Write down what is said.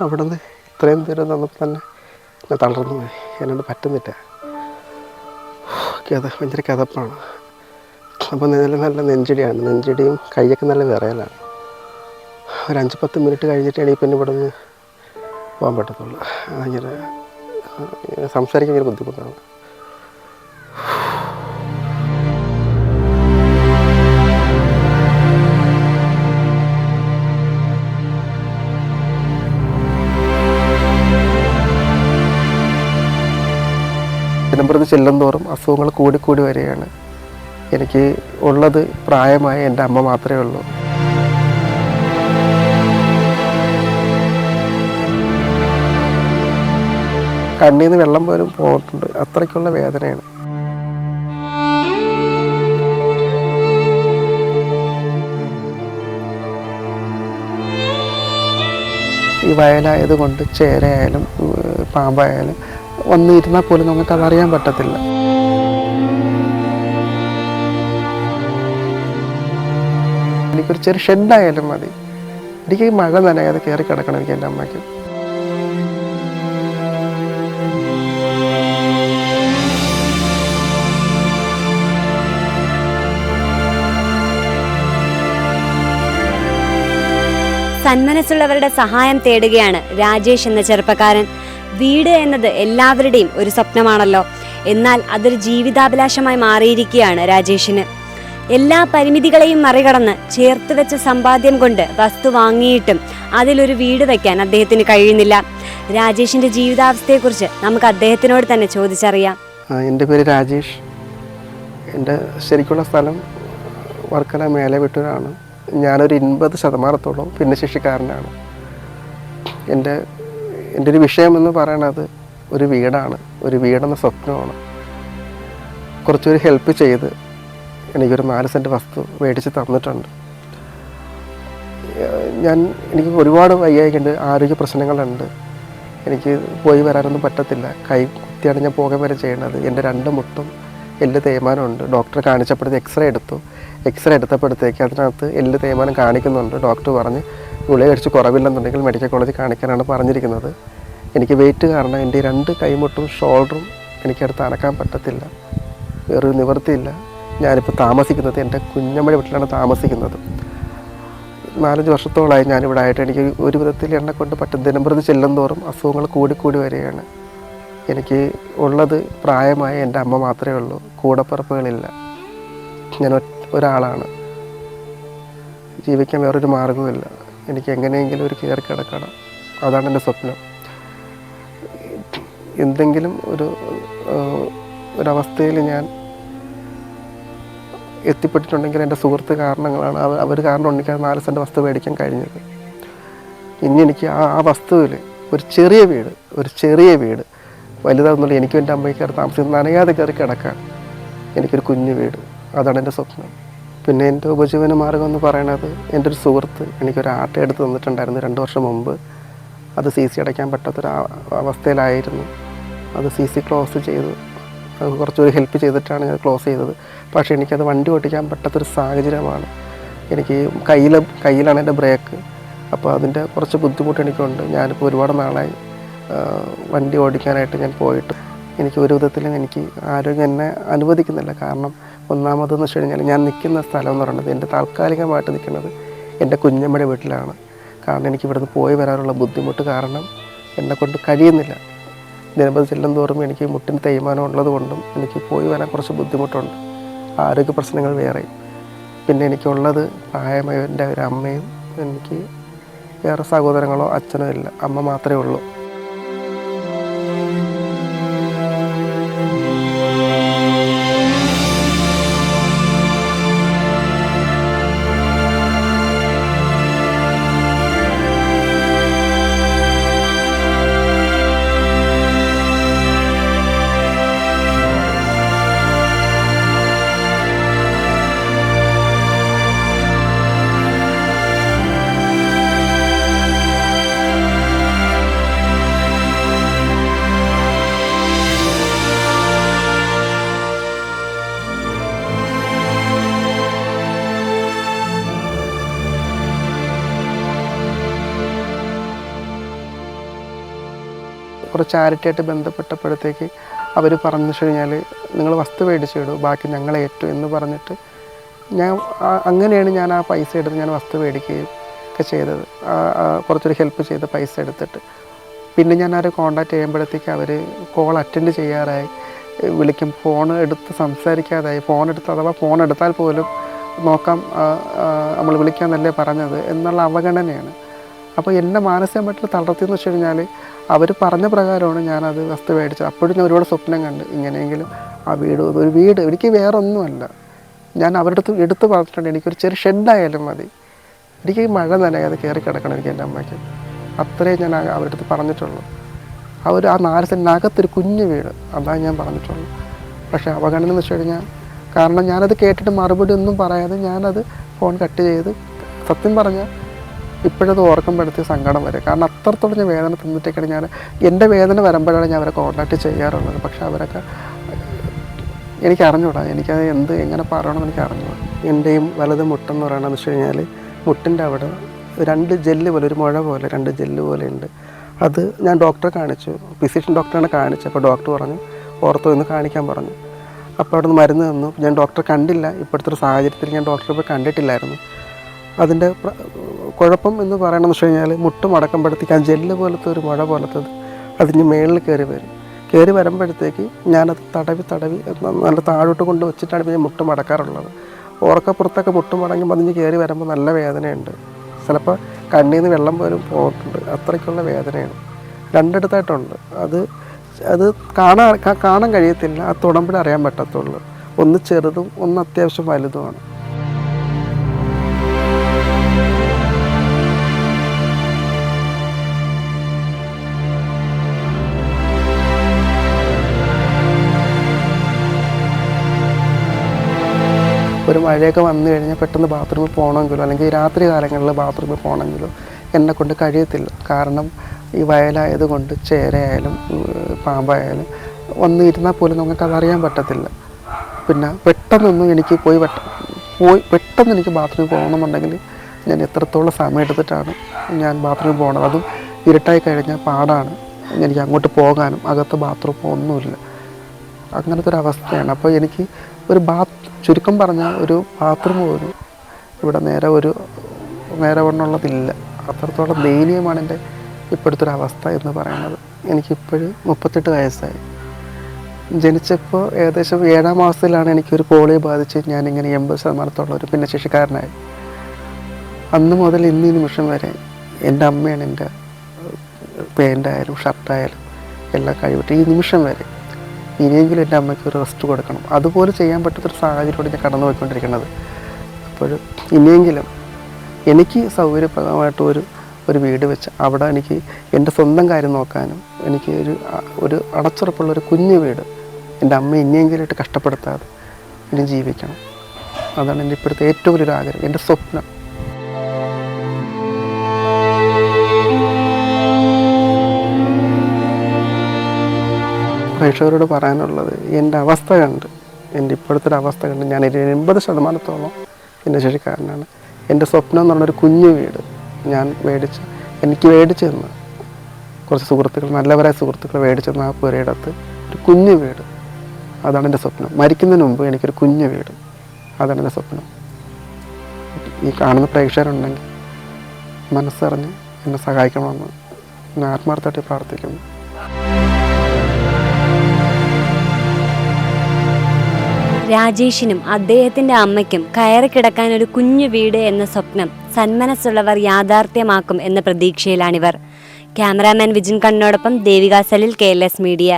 അവിടെ നിന്ന് ഇത്രയും ദൂരം തന്നപ്പോൾ തന്നെ ഞാൻ തളർന്നു പോയി. എന്നോട് പറ്റുന്നില്ല. കഥ ഭയങ്കര കഥപ്പാണ്. അപ്പോൾ നല്ല നല്ല നെഞ്ചിടിയാണ്. നെഞ്ചിടിയും കൈയൊക്കെ നല്ല വിറയലാണ്. ഒരു അഞ്ച് പത്ത് മിനിറ്റ് കഴിഞ്ഞിട്ടാണ് പിന്നെ ഇവിടെ നിന്ന് പോകാൻ പറ്റത്തുള്ളൂ. ആ, സംസാരിക്കാൻ ഭയങ്കര ബുദ്ധിമുട്ടാണ്. ചെല്ലും തോറും അസുഖങ്ങൾ കൂടിക്കൂടി വരികയാണ്. എനിക്ക് ഉള്ളത് പ്രായമായ എന്റെ അമ്മ മാത്രമേ ഉള്ളൂ. കണ്ണിൽ നിന്ന് വെള്ളം പോലും പോയിട്ടുണ്ട് അത്രയ്ക്കുള്ള വേദനയാണ്. ഈ വയലായത് കൊണ്ട് ചേരയായാലും പാമ്പായാലും വന്നിരുന്നാൽ പോലും നമുക്ക് അതറിയാൻ പറ്റത്തില്ല. എനിക്കൊരു ചെറിയ ഷെഡായാലും മതി. എനിക്ക് മഴ നനയാതെ കയറി കിടക്കണം എനിക്ക് എന്റെ അമ്മയ്ക്ക്. സന്മനസ്സുള്ളവരുടെ സഹായം തേടുകയാണ് രാജേഷ് എന്ന ചെറുപ്പക്കാരൻ. വീട് എന്നത് എല്ലാവരുടെയും ഒരു സ്വപ്നമാണല്ലോ. എന്നാൽ അതൊരു ജീവിതാഭിലാഷമായി മാറിയിരിക്കുകയാണ് രാജേഷിന്. എല്ലാ പരിമിതികളെയും മറികടന്ന് ചേർത്ത് വെച്ച സമ്പാദ്യം കൊണ്ട് വസ്തു വാങ്ങിയിട്ടും അതിലൊരു വീട് വയ്ക്കാൻ അദ്ദേഹത്തിന് കഴിയുന്നില്ല. രാജേഷിന്റെ ജീവിതാവസ്ഥയെക്കുറിച്ച് നമുക്ക് അദ്ദേഹത്തിനോട് തന്നെ ചോദിച്ചറിയാം. എന്റെ പേര് രാജേഷ്. എന്റെ ശരിക്കുള്ള സ്ഥലം വർക്കല മേലെ വിട്ടൂരാണ്. ഞാനൊരു എൺപത് ശതമാനത്തോളം ഭിന്നശേഷിക്കാരനാണ്. എന്റെ എന്റെ ഒരു വിഷയം എന്ന് പറയണത് ഒരു വീടാണ് ഒരു വീടെന്ന സ്വപ്നമാണ്. കുറച്ചൊരു ഹെൽപ്പ് ചെയ്ത് എനിക്കൊരു നാല് സെന്റ് വസ്തു മേടിച്ച് തന്നിട്ടുണ്ട്. ഞാൻ എനിക്ക് ഒരുപാട് വയ്യായിക്കുണ്ട് ആരോഗ്യ പ്രശ്നങ്ങളുണ്ട്. എനിക്ക് പോയി വരാനൊന്നും പറ്റത്തില്ല. കൈ കുത്തിയാണ് ഞാൻ പോകാൻ വരെ ചെയ്യണത് എന്റെ രണ്ട് മുട്ടും എല്ല് തേയ്മാനമുണ്ട്. ഡോക്ടർ കാണിച്ചപ്പോഴത്തെ എക്സ്റേ എടുത്തു. എക്സ്റേ എടുത്തപ്പോഴത്തേക്ക് അതിനകത്ത് എല്ല് തേയ്മാനം കാണിക്കുന്നുണ്ട്. ഡോക്ടർ പറഞ്ഞ് ഗുളിക കഴിച്ച് കുറവില്ലെന്നുണ്ടെങ്കിൽ മെഡിക്കൽ കോളേജിൽ കാണിക്കാനാണ് പറഞ്ഞിരിക്കുന്നത്. എനിക്ക് വെയിറ്റ് കാരണം എന്റെ രണ്ട് കൈമുട്ടും ഷോൾഡറും എനിക്കടുത്ത് അനക്കാൻ പറ്റത്തില്ല. വേറൊരു നിവൃത്തിയില്ല. ഞാനിപ്പോൾ താമസിക്കുന്നത് എന്റെ കുഞ്ഞമ്മയുടെ വീട്ടിലാണ് താമസിക്കുന്നത്. നാലഞ്ച് വർഷത്തോളമായി ഞാനിവിടെ ആയിട്ട് എനിക്ക് ഒരു വിധത്തിൽ എന്നെ കൊണ്ട് പറ്റും. ദിനംപ്രതി ചെല്ലും തോറും അസുഖങ്ങൾ കൂടിക്കൂടി വരികയാണ്. എനിക്ക് ഉള്ളത് പ്രായമായ എന്റെ അമ്മ മാത്രമേ ഉള്ളൂ. കൂടപ്പിറപ്പുകളില്ല. ഞാൻ ഒരാളാണ്. ജീവിക്കാൻ വേറൊരു മാർഗവുമില്ല എനിക്ക് എങ്ങനെയെങ്കിലും ഒരു കയറി കിടക്കണം. അതാണ് എന്റെ സ്വപ്നം. എന്തെങ്കിലും ഒരു ഒരവസ്ഥയിൽ ഞാൻ എത്തിപ്പെട്ടിട്ടുണ്ടെങ്കിൽ എന്റെ സുഹൃത്ത് കാരണങ്ങളാണ് അവർ അവർ കാരണം ഉണ്ടെങ്കിൽ നാല് സെന്റ് വസ്തു മേടിക്കാൻ കഴിഞ്ഞത്. ഇനി എനിക്ക് ആ ആ വസ്തുവിൽ ഒരു ചെറിയ വീട് ഒരു ചെറിയ വീട് വലുതാണെന്നുള്ള എനിക്കും എന്റെ അമ്മയ്ക്ക് കയറി താമസിക്കുന്നത് നനയാതെ കയറി കിടക്കാൻ. എനിക്കൊരു കുഞ്ഞു വീട്. അതാണ് എന്റെ സ്വപ്നം. പിന്നെ എന്റെ ഉപജീവന മാർഗം എന്ന് പറയണത് എന്റെ ഒരു സുഹൃത്ത് എനിക്കൊരു ആട്ട എടുത്ത് തന്നിട്ടുണ്ടായിരുന്നു രണ്ട് വർഷം മുമ്പ്. അത് സി സി അടയ്ക്കാൻ പറ്റാത്തൊരു അവസ്ഥയിലായിരുന്നു. അത് സി സി ക്ലോസ് ചെയ്ത്. കുറച്ചൊരു ഹെൽപ്പ് ചെയ്തിട്ടാണ് ഞാൻ ക്ലോസ് ചെയ്തത്. പക്ഷേ എനിക്കത് വണ്ടി ഓടിക്കാൻ പറ്റാത്തൊരു സാഹചര്യമാണ്. എനിക്ക് കയ്യിൽ കയ്യിലാണ് എന്റെ ബ്രേക്ക്. അപ്പോൾ അതിന്റെ കുറച്ച് ബുദ്ധിമുട്ട് എനിക്കുണ്ട്. ഞാനിപ്പോൾ ഒരുപാട് നാളായി. വണ്ടി ഓടിക്കാനായിട്ട് ഞാൻ പോയിട്ട് എനിക്ക് ഒരു വിധത്തിലും എനിക്ക് ആരോഗ്യം എന്നെ അനുവദിക്കുന്നില്ല. കാരണം ഒന്നാമതെന്ന് വെച്ച് കഴിഞ്ഞാൽ ഞാൻ നിൽക്കുന്ന സ്ഥലം എന്ന് പറയുന്നത് എന്റെ താൽക്കാലികമായിട്ട് നിൽക്കുന്നത് എന്റെ കുഞ്ഞമ്മയുടെ വീട്ടിലാണ്. കാരണം എനിക്ക് ഇവിടുന്ന് പോയി വരാനുള്ള ബുദ്ധിമുട്ട് കാരണം എന്നെ കൊണ്ട് കഴിയുന്നില്ല. ദിനപതി ചെല്ലും തോറും എനിക്ക് മുട്ടിന് തേയ്മാനം ഉള്ളത് കൊണ്ടും എനിക്ക് പോയി വരാൻ കുറച്ച് ബുദ്ധിമുട്ടുണ്ട്. ആരോഗ്യ പ്രശ്നങ്ങൾ വേറെ പിന്നെ എനിക്കുള്ളത് പ്രായമായ എന്റെ ഒരു അമ്മയും എനിക്ക് വേറെ സഹോദരങ്ങളോ അച്ഛനോ ഇല്ല. അമ്മ മാത്രമേ ഉള്ളൂ. കുറച്ച് ചാരിറ്റിയായിട്ട് ബന്ധപ്പെട്ടപ്പോഴത്തേക്ക് അവർ പറഞ്ഞു വെച്ച് കഴിഞ്ഞാൽ നിങ്ങൾ വസ്തു മേടിച്ചിടൂ ബാക്കി ഞങ്ങളെ ഏറ്റു എന്ന് പറഞ്ഞിട്ട് ഞാൻ അങ്ങനെയാണ് ഞാൻ ആ പൈസ എടുത്ത് ഞാൻ വസ്തു മേടിക്കുകയും ഒക്കെ ചെയ്തത്. കുറച്ചൊരു ഹെൽപ്പ് ചെയ്ത പൈസ എടുത്തിട്ട്. പിന്നെ ഞാൻ അവരെ കോണ്ടാക്ട് ചെയ്യുമ്പോഴത്തേക്ക് അവർ കോൾ അറ്റൻഡ് ചെയ്യാറായി. വിളിക്കും ഫോൺ എടുത്ത് സംസാരിക്കാതായി ഫോൺ എടുത്ത് അഥവാ ഫോൺ എടുത്താൽ പോലും നോക്കാം നമ്മൾ വിളിക്കാമെന്നല്ലേ പറഞ്ഞത് എന്നുള്ള അവഗണനയാണ്. അപ്പോൾ എന്നെ മാനസികമായിട്ട് തളർത്തിയെന്ന് വെച്ച് കഴിഞ്ഞാൽ അവർ പറഞ്ഞ പ്രകാരമാണ് ഞാനത് വസ്തു മേടിച്ചത് അപ്പോഴും ഞാൻ ഒരുപാട് സ്വപ്നം കണ്ട് ഇങ്ങനെയെങ്കിലും ആ വീട് ഒരു വീട് എനിക്ക് വേറെ ഒന്നുമല്ല ഞാൻ അവരുടെ അടുത്ത് എടുത്ത് പറഞ്ഞിട്ടുണ്ട് എനിക്കൊരു ചെറിയ ഷെഡായാലും മതി. എനിക്ക് മഴ നനയാതെ കയറി കിടക്കണം എനിക്ക് എന്റെ അമ്മയ്ക്ക്. അത്രയും ഞാൻ അവരുടെ അടുത്ത് പറഞ്ഞിട്ടുള്ളൂ. ആ ആ നാല് സെന്റിനകത്തൊരു കുഞ്ഞു വീട് അതാണ് ഞാൻ പറഞ്ഞിട്ടുള്ളൂ. പക്ഷേ അവഗണന എന്ന് വെച്ച് കഴിഞ്ഞാൽ കാരണം ഞാനത് കേട്ടിട്ട് മറുപടി ഒന്നും പറയാതെ ഞാനത് ഫോൺ കട്ട് ചെയ്ത് സത്യം പറഞ്ഞാൽ ഇപ്പോഴത് ഓർക്കുമ്പോഴത്തേക്ക് സങ്കടം വരും. കാരണം അത്രത്തോളം ഞാൻ വേദന തിന്നിട്ടേക്കാണ് ഞാൻ എന്റെ വേദന വരുമ്പോഴാണ് ഞാൻ അവരെ കോൺടാക്ട് ചെയ്യാറുള്ളത്. പക്ഷേ അവരൊക്കെ എനിക്ക് അറിഞ്ഞൂടാ എനിക്കത് എന്ത് എങ്ങനെ പറയണമെന്ന് എനിക്ക് അറിഞ്ഞൂടാ എന്റെയും വലത് മുട്ടെന്ന് പറയണമെന്ന് വെച്ച് കഴിഞ്ഞാൽ മുട്ടിന്റെ അവിടെ രണ്ട് ജെല്ല് പോലെ ഒരു മുഴ പോലെ രണ്ട് ജെല്ല് പോലെ ഉണ്ട്. അത് ഞാൻ ഡോക്ടറെ കാണിച്ചു. ഫിസിഷ്യൻ ഡോക്ടറാണ് കാണിച്ചത് അപ്പോൾ ഡോക്ടർ പറഞ്ഞു ഓർത്തോ എന്ന് കാണിക്കാൻ പറഞ്ഞു. അപ്പോൾ അവിടെ നിന്ന് മരുന്ന് തന്നു. ഞാൻ ഡോക്ടറെ കണ്ടില്ല. ഇപ്പോഴത്തെ ഒരു സാഹചര്യത്തിൽ ഞാൻ ഡോക്ടറെ പോയി കണ്ടിട്ടില്ലായിരുന്നു. അതിന്റെ കുഴപ്പം എന്ന് പറയണമെന്ന് വെച്ച് കഴിഞ്ഞാൽ മുട്ട് മടക്കുമ്പോഴത്തേക്ക് ആ ജെല്ല് പോലത്തെ ഒരു മഴ പോലത്തത് അതിന് മേളിൽ കയറി വരും. കയറി വരുമ്പോഴത്തേക്ക് ഞാനത് തടവി തടവി നല്ല താഴോട്ട് കൊണ്ട് വെച്ചിട്ടാണ് പിന്നെ മുട്ട് മടക്കാറുള്ളത് ഓർക്കപ്പുറത്തൊക്കെ മുട്ട് മടങ്ങുമ്പോൾ അതിന് കയറി വരുമ്പോൾ നല്ല വേദനയുണ്ട്. ചിലപ്പോൾ കണ്ണിൽ നിന്ന് വെള്ളം പോലും പോയിട്ടുണ്ട് അത്രയ്ക്കുള്ള വേദനയാണ്. രണ്ടിടത്തായിട്ടുണ്ട്. അത് അത് കാണാൻ കാണാൻ കഴിയത്തില്ല. അത് തുടമ്പിൽ അറിയാൻ പറ്റത്തുള്ളൂ. ഒന്ന് ചെറുതും ഒന്ന് അത്യാവശ്യം വലുതുമാണ്. ഒരു മഴയൊക്കെ വന്നു കഴിഞ്ഞാൽ പെട്ടെന്ന് ബാത്റൂമിൽ പോകണമെങ്കിലോ അല്ലെങ്കിൽ രാത്രി കാലങ്ങളിൽ ബാത്റൂമിൽ പോകണമെങ്കിലോ എന്നെ കൊണ്ട് കഴിയത്തില്ല. കാരണം ഈ വയലായതുകൊണ്ട് ചേരയായാലും പാമ്പായാലും വന്ന് ഇരുന്നാൽ പോലും നമുക്ക് അതറിയാൻ പറ്റത്തില്ല. പിന്നെ പെട്ടെന്നൊന്നും എനിക്ക് പോയി പോയി പെട്ടെന്ന് എനിക്ക് ബാത്റൂമിൽ പോകണമെന്നുണ്ടെങ്കിൽ ഞാൻ എത്രത്തോളം സമയം എടുത്തിട്ടാണ് ഞാൻ ബാത്റൂമിൽ പോകണത്? അതും ഇരുട്ടായി കഴിഞ്ഞാൽ പാടാണ്. എനിക്ക് അങ്ങോട്ട് പോകാനും അകത്ത് ബാത്റൂം ഒന്നുമില്ല. അങ്ങനത്തെ ഒരു അവസ്ഥയാണ്. അപ്പോൾ എനിക്ക് ഒരു ബാത്ത് ചുരുക്കം പറഞ്ഞാൽ ഒരു ബാത്റൂം പോലും ഇവിടെ നേരെ ഒരു നേരെ വണ്ണുള്ളതില്ല അത്രത്തോളം ദയനീയമാണ് എന്റെ ഇപ്പോഴത്തെ ഒരു അവസ്ഥ എന്ന് പറയുന്നത്. എനിക്കിപ്പോഴും മുപ്പത്തെട്ട് വയസ്സായി. ജനിച്ചപ്പോൾ ഏകദേശം ഏഴാം മാസത്തിലാണ് എനിക്കൊരു പോളിയോ ബാധിച്ച് ഞാനിങ്ങനെ എൺപത് ശതമാനത്തോളം ഒരു ഭിന്നശേഷിക്കാരനായി. അന്ന് മുതൽ ഇന്ന് ഈ നിമിഷം വരെ എന്റെ അമ്മയാണ് എന്റെ പാന്റായാലും ഷർട്ടായാലും എല്ലാം കഴിവിട്ട് ഈ നിമിഷം വരെ ഇനിയെങ്കിലും എന്റെ അമ്മയ്ക്ക് ഒരു റെസ്റ്റ് കൊടുക്കണം. അതുപോലെ ചെയ്യാൻ പറ്റാത്തൊരു സാഹചര്യമാണ് ഞാൻ കടന്നു പോയിക്കൊണ്ടിരിക്കുന്നത് അപ്പോൾ ഇനിയെങ്കിലും എനിക്ക് സൗകര്യപ്രദമായിട്ട് ഒരു ഒരു വീട് വെച്ച് അവിടെ എനിക്ക് എന്റെ സ്വന്തം കാര്യം നോക്കാനും എനിക്ക് ഒരു ഒരു അടച്ചുറപ്പുള്ള ഒരു കുഞ്ഞു വീട് എന്റെ അമ്മ ഇനിയെങ്കിലായിട്ട് കഷ്ടപ്പെടുത്താതെ ഇനി ജീവിക്കണം. അതാണ് എന്റെ ഇപ്പോഴത്തെ ഏറ്റവും വലിയൊരു ആഗ്രഹം എന്റെ സ്വപ്നം. പ്രേക്ഷകരോട് പറയാനുള്ളത് എന്റെ അവസ്ഥ കണ്ട് എന്റെ ഇപ്പോഴത്തെ ഒരു അവസ്ഥ കണ്ട് ഞാൻ എൺപത് ശതമാനത്തോളം ഭിന്നശേഷിക്കാരനാണ് എന്റെ സ്വപ്നം എന്നുള്ളൊരു കുഞ്ഞു വീട് ഞാൻ മേടിച്ച് എനിക്ക് മേടിച്ചു തന്ന കുറച്ച് സുഹൃത്തുക്കൾ നല്ലവരായ സുഹൃത്തുക്കൾ മേടിച്ചു തന്ന ആ പുരയിടത്ത് ഒരു കുഞ്ഞു വീട്. അതാണ് എന്റെ സ്വപ്നം. മരിക്കുന്നതിന് മുമ്പ് എനിക്കൊരു കുഞ്ഞു വീട്. അതാണ് എന്റെ സ്വപ്നം. ഈ കാണുന്ന പ്രേക്ഷകരുണ്ടെങ്കിൽ മനസ്സറിഞ്ഞ് എന്നെ സഹായിക്കണമെന്ന് ഞാൻ ആത്മാർത്ഥമായിട്ട് പ്രാർത്ഥിക്കുന്നു. രാജേഷിനും അദ്ദേഹത്തിന്റെ അമ്മയ്ക്കും കയറി കിടക്കാൻ ഒരു കുഞ്ഞു വീട് എന്ന സ്വപ്നം സന്മനസ്സുള്ളവർ യാഥാർത്ഥ്യമാക്കും എന്ന പ്രതീക്ഷയിലാണിവർ. ക്യാമറാമാൻ വിജിൻ കണ്ണോടൊപ്പം ദേവികാസലിൽ കെ മീഡിയ.